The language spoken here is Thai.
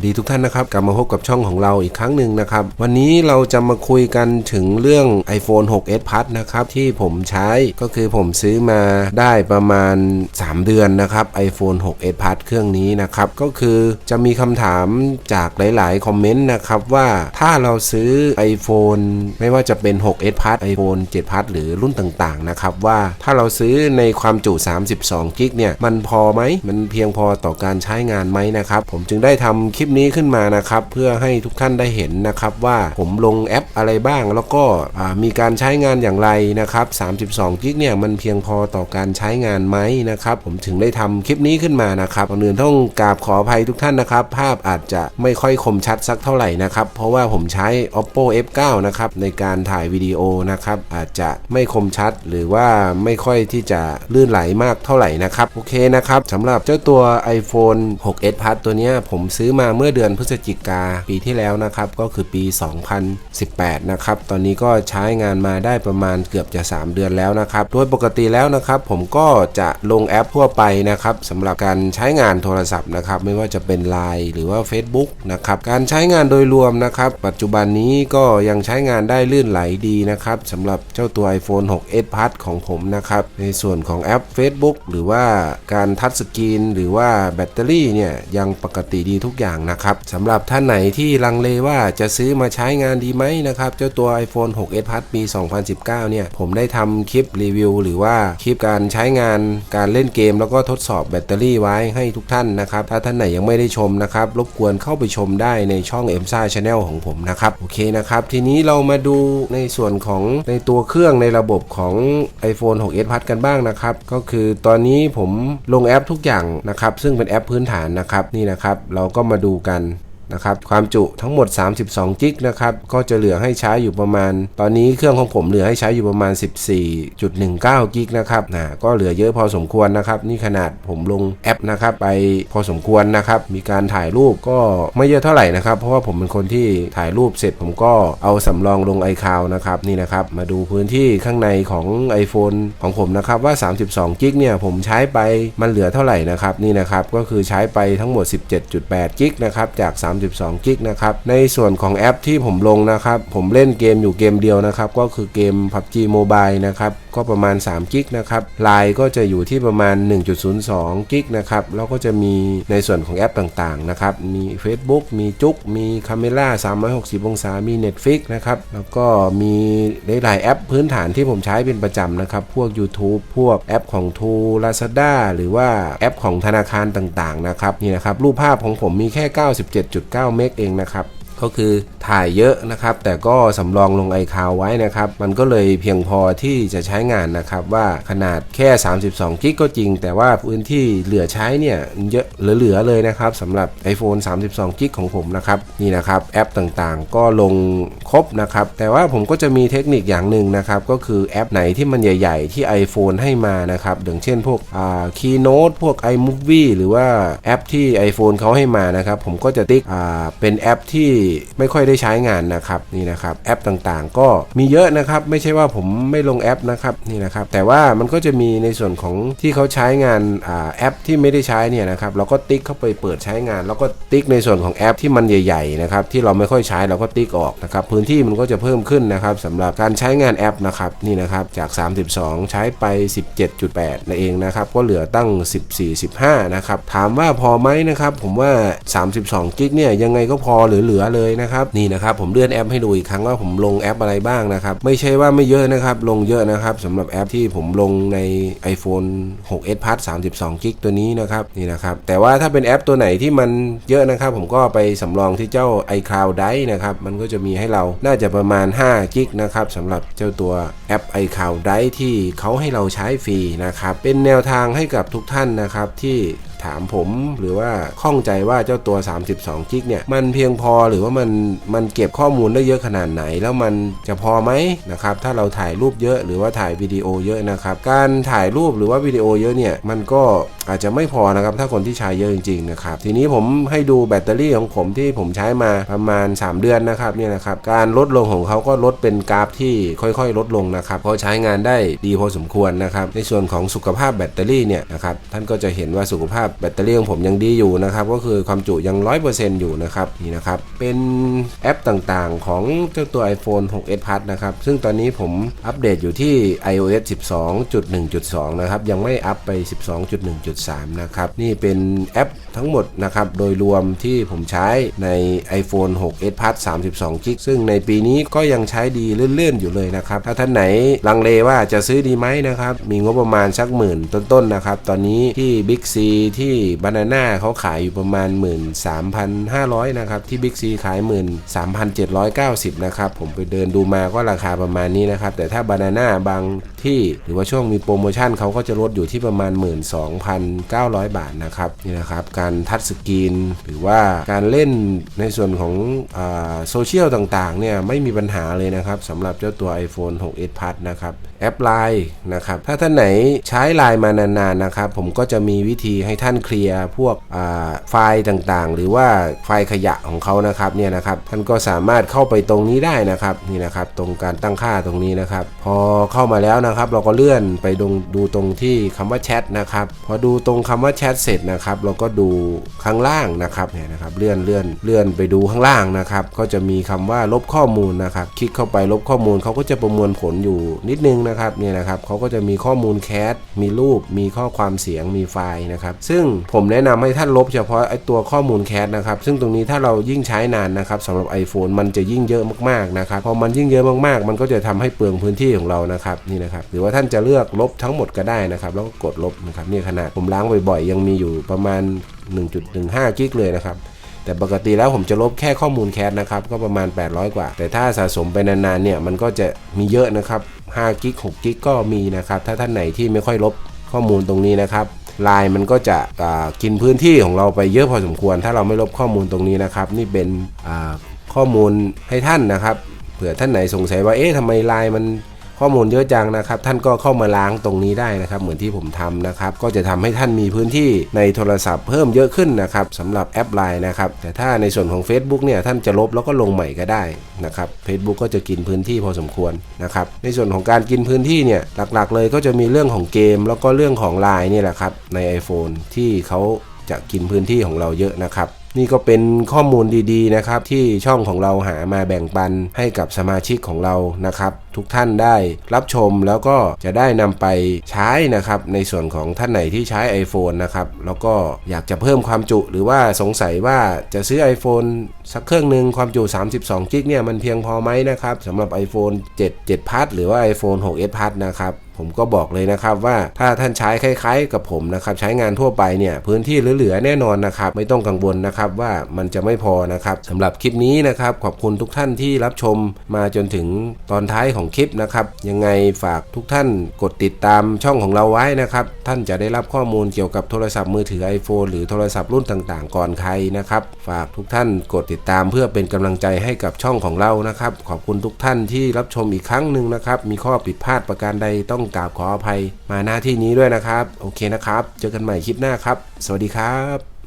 วัสดีทุกท่านนะครับ กลับมาพบกับช่องของเราอีกครั้งหนึ่งนะครับ วันนี้เราจะมาคุยกันถึงเรื่อง iPhone 6s Plus นะครับ ที่ผมใช้ก็คือผมซื้อมาได้ประมาณ 3 เดือนนะครับ iPhone 6s Plus เครื่องนี้นะครับ ก็คือจะมีคำถามจากหลาย ๆ คอมเมนต์นะครับว่าถ้าเราซื้อ iPhone ไม่ว่าจะเป็น 6s Plus iPhone 7 Plus หรือรุ่นต่าง ๆ นะครับ ว่าถ้าเราซื้อในความจุ 32กิกเนี่ยมันพอไหมมันเพียงพอต่อการใช้งานไหมนะครับผมจึงได้ทำคลิปนี้ขึ้นมานะครับเพื่อให้ทุกท่านได้เห็นนะครับว่าผมลงแอปอะไรบ้าง แล้วก็มีการใช้งานอย่างไรนะครับ 32 กิกเนี่ยมันเพียงพอต่อการใช้งานไหมนะครับ ผมถึงได้ทำคลิปนี้ขึ้นมานะครับก่อนอื่นต้องกราบขออภัยทุกท่านนะครับ ภาพอาจจะไม่ค่อยคมชัดสักเท่าไหร่นะครับ เพราะว่าผมใช้ oppo f9 นะครับในการถ่ายวิดีโอนะครับ อาจจะไม่คมชัดหรือว่าไม่ค่อยที่จะลื่นไหลมากเท่าไหร่นะครับโอเคนะครับสำหรับเจ้าตัว iPhone 6s Plus ตัวนี้ผมซื้อมาเมื่อเดือนพฤศจิกาปีที่แล้วนะครับก็คือปี 2018 นะครับตอนนี้ก็ใช้งานมาได้ประมาณเกือบจะ 3 เดือนแล้วนะครับโดยปกติแล้วนะครับผมก็จะลงแอปทั่วไปนะครับสำหรับการใช้งานโทรศัพท์นะครับไม่ว่าจะเป็น Line หรือว่า Facebook นะครับการใช้งานโดยรวมนะครับปัจจุบันนี้ก็ยังใช้งานได้ลื่นไหลดีนะครับสำหรับเจ้าตัว iPhone 6s Plus ของผมนะครับในส่วนของแอป Facebook หรือว่าการทัชสกรีนหรือว่าแบตเตอรี่เนี่ยยังปกติดีทุกอย่างนะครับสำหรับท่านไหนที่ลังเลว่าจะซื้อมาใช้งานดีไหมนะครับเจ้าตัว iPhone 6s Plus ปี 2019 เนี่ย ผมได้ทำคลิปรีวิว หรือว่าคลิปการใช้งานการเล่นเกม แล้วก็ทดสอบแบตเตอรี่ไว้ให้ทุกท่านนะครับ ถ้าท่านไหนยังไม่ได้ชมนะครับ รบกวนเข้าไปชมได้ในช่อง m s a Channel ของผมนะครับ โอเคนะครับ ทีนี้เรามาดูในส่วนของในตัวเครื่องในระบบของ iPhone 6s Plus กันบ้างนะครับ ก็คือตอนนี้ผมลงแอปทุกอย่างนะครับ ซึ่งเป็นแอปพื้นฐานนะครับ นี่นะครับ เราก็มาดูกัน นะครับความจุทั้งหมด 32 กิกนะครับก็จะเหลือให้ใช้อยู่ประมาณ ตอนนี้เครื่องของผมเหลือให้ใช้อยู่ประมาณ 14.19 กิกนะครับนะก็เหลือเยอะพอสมควรนะครับ นี่ขนาดผมลงแอปนะครับไปพอสมควรนะครับมีการถ่ายรูปก็ไม่เยอะเท่าไหร่นะครับ เพราะว่าผมเป็นคนที่ถ่ายรูปเสร็จผมก็เอาสำรองลง iCloud นะครับนี่นะครับมาดูพื้นที่ข้างในของ iPhone ของผมนะครับว่า 32 กิกเนี่ยผมใช้ไปมันเหลือเท่าไหร่นะครับนี่นะครับก็คือใช้ไปทั้งหมด 17.8 กิกนะครับจาก 3 32กิกนะครับในส่วนของแอปที่ผมลงนะครับ ผมเล่นเกมอยู่เกมเดียวนะครับ ก็คือเกม PUBG Mobile นะครับก็ประมาณ3กิกนะครับไลน์ก็จะอยู่ที่ประมาณ 1.02กิกนะครับแล้วก็จะมีในส่วนของแอปต่างๆนะครับมี Facebook มีจุกมีคาเมล่า360 องศามี Netflix นะครับแล้วก็มีหลายๆแอปพื้นฐานที่ผมใช้เป็นประจำนะครับ พวก YouTube พวกแอปของ t o Lazada หรือว่าแอปของธนาคารต่างๆนะครับนี่นะครับรูปภาพของผมมีแค่ 97.9เมกเองนะครับ ก็คือถ่ายเยอะนะครับ แต่ก็สำรองลงไอคาวไว้นะครับ มันก็เลยเพียงพอที่จะใช้งานนะครับ ว่าขนาดแค่ 32 กิกก็จริง แต่ว่าพื้นที่เหลือใช้เนี่ยเยอะเหลือๆเลยนะครับสำหรับ iPhone 32 กิกของผมนะครับ นี่นะครับแอปต่างๆ ก็ลงครบนะครับ แต่ว่าผมก็จะมีเทคนิคอย่างหนึ่งนะครับ ก็คือแอปไหนที่มันใหญ่ ๆ ที่ iPhone ให้มานะครับอย่างเช่นพวกอ่า Keynote พวก iMovie หรือว่าแอปที่ iPhone เขาให้มานะครับ ผมก็จะติ๊กอ่าเป็นแอปที่ไม่ค่อยได้ใช้งานนะครับนี่นะครับแอปต่างๆ ก็มีเยอะนะครับไม่ใช่ว่าผมไม่ลงแอปนะครับนี่นะครับแต่ว่ามันก็จะมีในส่วนของที่เขาใช้งานอาแอปที่ไม่ได้ใช้เนี่ยนะครับเราก็ติ๊กเข้าไปเปิดใช้งาน แล้วก็ติ๊กในส่วนของแอปที่มันใหญ่ๆนะครับที่เราไม่ค่อยใช้เราก็ติ๊กออกนะครับพื้นที่มันก็จะเพิ่มขึ้นนะครับสำหรับการใช้งานแอปนะครับนี่นะครับจาก 32 ใช้ไป 17.8นั่นเองนะครับก็เหลือตั้ง 14-15นะครับถามว่าพอไหมนะครับผมว่า 32กิกเนี่ยยังไงก็พอเหลือๆเลยนะครับนี่นะครับผมเลื่อนแอปให้ดูอีกครั้งว่าผมลงแอปอะไรบ้างนะครับไม่ใช่ว่าไม่เยอะนะครับลงเยอะนะครับสำหรับแอปที่ผมลงใน iPhone 6s Plus 32กิกตัวนี้นะครับนี่นะครับแต่ว่าถ้าเป็นแอปตัวไหนที่มันเยอะนะครับ ผมก็ไปสำรองที่เจ้า iCloud Drive นะครับมันก็จะมีให้เราน่าจะประมาณ5กิกนะครับสำหรับเจ้าตัวแอป iCloud Drive ที่เขาให้เราใช้ฟรีนะครับเป็นแนวทางให้กับทุกท่านนะครับที่ ถามผม หรือว่าข้องใจว่าเจ้าตัว 32 กิกเนี่ยมันเพียงพอหรือว่ามันมันเก็บข้อมูลได้เยอะขนาดไหน แล้วมันจะพอไหมนะครับถ้าเราถ่ายรูปเยอะหรือว่าถ่ายวิดีโอเยอะนะครับการถ่ายรูปหรือว่าวิดีโอเยอะเนี่ยมันก็อาจจะไม่พอนะครับถ้าคนที่ใช้เยอะจริงๆนะครับทีนี้ผมให้ดูแบตเตอรี่ของผมที่ผมใช้มาประมาณ 3 เดือนนะครับเนี่ยนะครับการลดลงของเขาก็ลดเป็นกราฟที่ค่อยๆ ลดลงนะครับเพราะใช้งานได้ดีพอสมควรนะครับในส่วนของสุขภาพแบตเตอรี่เนี่ยนะครับท่านก็จะเห็นว่าสุขภาพแบตเตอรี่ของผมยังดีอยู่นะครับก็คือความจุยัง 100%อยู่นะครับนี่นะครับเป็นแอปต่างๆ ของเจ้าตัว iPhone 6s Plus นะครับซึ่งตอนนี้ผมอัปเดตอยู่ที่ iOS 12.1.2 นะครับยังไม่อัปไป 12.1.3 นะครับนี่เป็นแอปทั้งหมดนะครับโดยรวมที่ผมใช้ใน iPhone 6s Plus 32 g b ซึ่งในปีนี้ก็ยังใช้ดีเลื่อนๆอยู่เลยนะครับถ้าท่านไหนลังเลว่าจะซื้อดีไหมนะครับมีงบประมาณสักหมื่นต้นๆนะครับตอนนี้ที่ Big C ที่ Banana เขาขายอยู่ประมาณ 13,500 นะครับ ที่ Big C ขาย 13,790 นะครับ ผมไปเดินดูมาก็ราคาประมาณนี้นะครับ แต่ถ้า Banana บางที่หรือว่าช่วงมีโปรโมชั่นเขาก็จะลดอยู่ที่ประมาณ 12,900 บาทนะครับนี่นะครับ การทัชสกรีนหรือว่าการเล่นในส่วนของโซเชียลต่างๆเนี่ยไม่มีปัญหาเลยนะครับสำหรับเจ้าตัว iPhone 6s Plus นะครับแอปไลน์นะครับถ้าท่านไหนใช้ไลน์มานานๆนะครับผมก็จะมีวิธีให้ท่านเคลียร์พวกไฟล์ต่างๆ หรือว่าไฟล์ขยะของเขานะครับเนี่ยนะครับท่านก็สามารถเข้าไปตรงนี้ได้นะครับนี่นะครับตรงการตั้งค่าตรงนี้นะครับ พอเข้ามาแล้วนะครับ เราก็เลื่อนไปดูดูตรงที่คำว่าแชทนะครับพอดูตรงคำว่าแชทเสร็จนะครับ เราก็ดูข้างล่างนะครับเนี่ยนะครับเลื่อนเลื่อนเลื่อนไปดูข้างล่างนะครับ ก็จะมีคำว่าลบข้อมูลนะครับ คลิกเข้าไปลบข้อมูลเขาก็จะประมวลผลอยู่นิดนึงนะครับเนี่ยนะครับเขาก็จะมีข้อมูลแคสมีรูปมีข้อความเสียงมีไฟล์นะครับซึ่งผมแนะนำให้ท่านลบเฉพาะไอตัวข้อมูลแคสนะครับ ซึ่งตรงนี้ถ้าเรายิ่งใช้นานนะครับสำหรับ iPhone มันจะยิ่งเยอะมากๆนะครับพอมันยิ่งเยอะมากๆ มันก็จะทำให้เปลืองพื้นที่ของเรานะครับนี่นะครับหรือว่าท่านจะเลือกลบทั้งหมดก็ได้นะครับแล้วก็กดลบนะครับนี่ขนาดผมล้างบ่อยๆ ยังมีอยู่ประมาณ 1.15 กิกเลยนะครับแต่ปกติแล้วผมจะลบแค่ข้อมูลแคสนะครับ ก็ประมาณ 800 กว่า แต่ถ้าสะสมไปนานๆเนี่ยมันก็จะมีเยอะนะครับ5กิก6กิกก็มีนะครับ ถ้าท่านไหนที่ไม่ค่อยลบข้อมูลตรงนี้นะครับ ลายมันก็จะกินพื้นที่ของเราไปเยอะพอสมควร ถ้าเราไม่ลบข้อมูลตรงนี้นะครับ นี่เป็นข้อมูลให้ท่านนะครับเผื่อท่านไหนสงสัยว่าเอ๊ะทำไมไลน์มัน ข้อมูลเยอะจังนะครับ ท่านก็เข้ามาล้างตรงนี้ได้นะครับ เหมือนที่ผมทำนะครับ ก็จะทำให้ท่านมีพื้นที่ในโทรศัพท์เพิ่มเยอะขึ้นนะครับสำหรับแอปไลน์นะครับ แต่ถ้าในส่วนของ Facebook เนี่ยท่านจะลบแล้วก็ลงใหม่ก็ได้นะครับ Facebook ก็จะกินพื้นที่พอสมควรนะครับ ในส่วนของการกินพื้นที่เนี่ยหลักๆ เลยก็จะมีเรื่องของเกม แล้วก็เรื่องของไลน์นี่แหละครับใน iPhone ที่เขาจะกินพื้นที่ของเราเยอะนะครับ นี่ก็เป็นข้อมูลดีๆนะครับที่ช่องของเราหามาแบ่งปันให้กับสมาชิกของเรานะครับ ทุกท่านได้รับชมแล้วก็จะได้นำไปใช้นะครับในส่วนของท่านไหนที่ใช้ iPhone นะครับแล้วก็อยากจะเพิ่มความจุหรือว่าสงสัยว่าจะซื้อ iPhone สักเครื่องหนึ่งความจุ 32 g b เนี่ยมันเพียงพอไหมนะครับสำหรับ iPhone 7 7 Plus หรือว่า iPhone 6s Plus นะครับ ผมก็บอกเลยนะครับว่าถ้าท่านใช้คล้าย ๆ กับผมนะครับใช้งานทั่วไปเนี่ยพื้นที่เหลือๆแน่นอนนะครับไม่ต้องกังวลนะครับว่ามันจะไม่พอนะครับสำหรับคลิปนี้นะครับขอบคุณทุกท่านที่รับชมมาจนถึงตอนท้ายของคลิปนะครับยังไงฝากทุกท่านกดติดตามช่องของเราไว้นะครับท่านจะได้รับข้อมูลเกี่ยวกับโทรศัพท์มือถือ iPhone หรือโทรศัพท์รุ่นต่างๆ ก่อนใครนะครับฝากทุกท่านกดติดตามเพื่อเป็นกำลังใจให้กับช่องของเรานะครับขอบคุณทุกท่านที่รับชมอีกครั้งหนึ่งนะครับมีข้อผิดพลาดประการใดต้องกราบขออภัยมาหน้าที่นี้ด้วยนะครับ โอเคนะครับ เจอกันใหม่คลิปหน้าครับ สวัสดีครับ